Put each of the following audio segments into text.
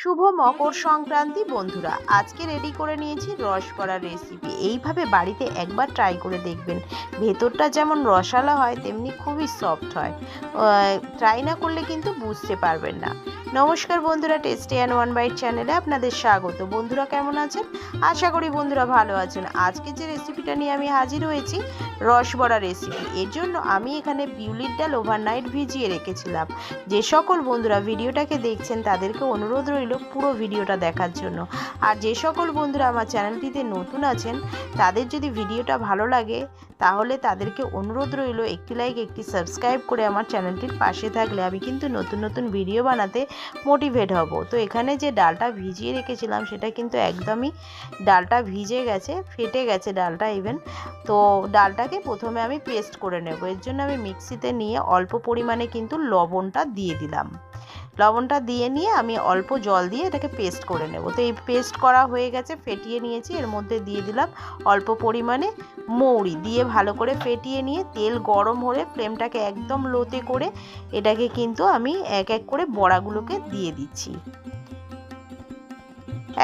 শুভ মকর সংক্রান্তি, বন্ধুরা। আজকে রেডি করে নিয়েছি রস করার রেসিপি এইভাবে বাড়িতে একবার ট্রাই করে দেখবেন। ভেতরটা যেমন রসালো হয়, তেমনি খুবই সফট হয়। ট্রাই না করলে কিন্তু বুঝতে পারবেন না। নমস্কার বন্ধুরা টেস্টি অ্যান্ড ওয়ান বাইট চ্যানেলে আপনাদের স্বাগত। বন্ধুরা কেমন আছেন? আশা করি বন্ধুরা ভালো আছেন। আজকে যে রেসিপিটা নিয়ে আমি হাজির হয়েছি, রস বড়া রেসিপি এর জন্য আমি এখানে বিউলির ডাল ওভারনাইট ভিজিয়ে রেখেছিলাম। যে সকল বন্ধুরা ভিডিওটাকে দেখছেন, তাদেরকে অনুরোধ রইল পুরো ভিডিওটা দেখার জন্য। আর যে সকল বন্ধুরা আমার চ্যানেলটিতে নতুন আছেন, তাদের যদি ভিডিওটা ভালো লাগে, তাহলে তাদেরকে অনুরোধ রইল একটি লাইক একটি সাবস্ক্রাইব করে আমার চ্যানেলটির পাশে থাকলে আমি কিন্তু নতুন নতুন ভিডিও বানাতে মোটিভেট হব। তো এখানে যে ডালটা ভিজিয়ে রেখেছিলাম, সেটা কিন্তু একদমই ডালটা ভিজে গেছে, ফেটে গেছে ডালটা ইভেন তো ডালটাকে প্রথমে আমি পেস্ট করে নেব। এর জন্য আমি মিক্সিতে নিয়ে অল্প পরিমাণে কিন্তু লবণটা দিয়ে দিলাম। লবণটা দিয়ে নিয়ে আমি অল্প জল দিয়ে এটাকে পেস্ট করে নেব। তো এই পেস্ট করা হয়ে গেছে, ফেটিয়ে নিয়েছি। এর মধ্যে দিয়ে দিলাম অল্প পরিমাণে মৌরি। দিয়ে ভালো করে ফেটিয়ে নিয়ে তেল গরম হলে ফ্লেমটাকে একদম লোতে করে এটাকে কিন্তু আমি এক এক করে বড়াগুলোকে দিয়ে দিচ্ছি।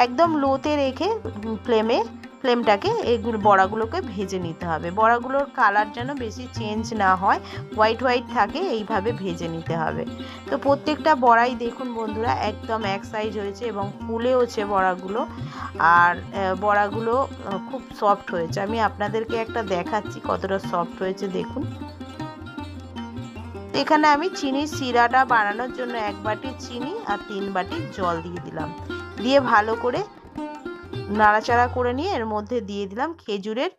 একদম লোতে রেখে ফ্লেমে ফ্লেমটাকে এগুলো বড়াগুলোকে ভেজে নিতে হবে। বড়াগুলোর কালার যেন বেশি চেঞ্জ না হয়, হোয়াইট হোয়াইট থাকে, এইভাবে ভেজে নিতে হবে। তো প্রত্যেকটা বড়াই দেখুন বন্ধুরা একদম এক সাইজ হয়েছে এবং ফুলেওছে বড়াগুলো। আর বড়াগুলো খুব সফট হয়েছে। আমি আপনাদেরকে একটা দেখাচ্ছি কতটা সফট হয়েছে, দেখুন। এখানে আমি চিনির সিরাটা বানানোর জন্য এক বাটি চিনি আর তিন বাটি জল দিয়ে দিলাম। দিয়ে ভালো করে নাড়াচাড়া করে নিয়ে এর মধ্যে দিয়ে দিলাম খেজুরের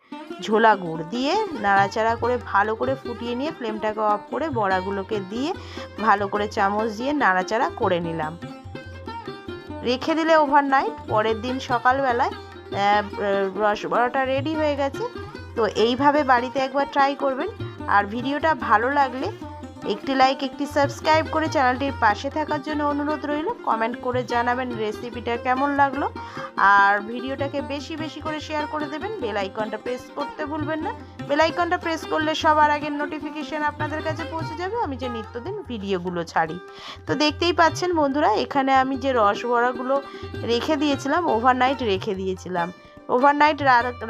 ঝোলা গুড়। দিয়ে নাড়াচাড়া করে ভালো করে ফুটিয়ে নিয়ে ফ্লেমটাকে অফ করে বড়াগুলোকে দিয়ে ভালো করে চামচ দিয়ে নাড়াচাড়া করে নিলাম। রেখে দিলে ওভারনাইট পরের দিন সকালবেলায় রসবড়াটা রেডি হয়ে গেছে। তো এইভাবে বাড়িতে একবার ট্রাই করবেন। আর ভিডিওটা ভালো লাগলে একটি লাইক একটি সাবস্ক্রাইব করে চ্যানেলটির পাশে থাকার জন্য অনুরোধ রইল। কমেন্ট করে জানাবেন রেসিপিটা কেমন লাগল। আর ভিডিওটাকে বেশি বেশি করে শেয়ার করে দেবেন। বেল আইকনটা প্রেস করতে ভুলবেন না। বেল আইকনটা প্রেস করলে সবার আগে নোটিফিকেশন আপনাদের কাছে পৌঁছে যাবে। আমি যে নিত্যদিন ভিডিওগুলো ছাড়ি। তো দেখতেই পাচ্ছেন বন্ধুরা, এখানে আমি যে রস রসবড়াগুলো রেখে দিয়েছিলাম ওভারনাইট রেখে দিয়েছিলাম। ওভারনাইট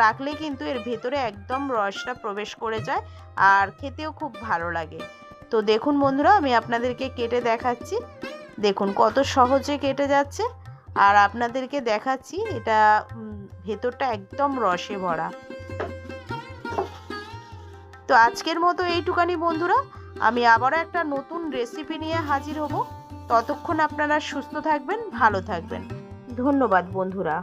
রাখলে কিন্তু এর ভেতরে একদম রসটা প্রবেশ করে যায়। আর খেতেও খুব ভালো লাগে। তো দেখুন বন্ধুরা, আমি আপনাদেরকে কেটে দেখাচ্ছি। দেখুন কত সহজে কেটে যাচ্ছে। আর আপনাদেরকে দেখাচ্ছি, এটা ভেতরটা একদম রসে ভরা। তো আজকের মতো এইটুকানি বন্ধুরা, আমি আবারও একটা নতুন রেসিপি নিয়ে হাজির হব। ততক্ষণ আপনারা সুস্থ থাকবেন, ভালো থাকবেন। ধন্যবাদ বন্ধুরা।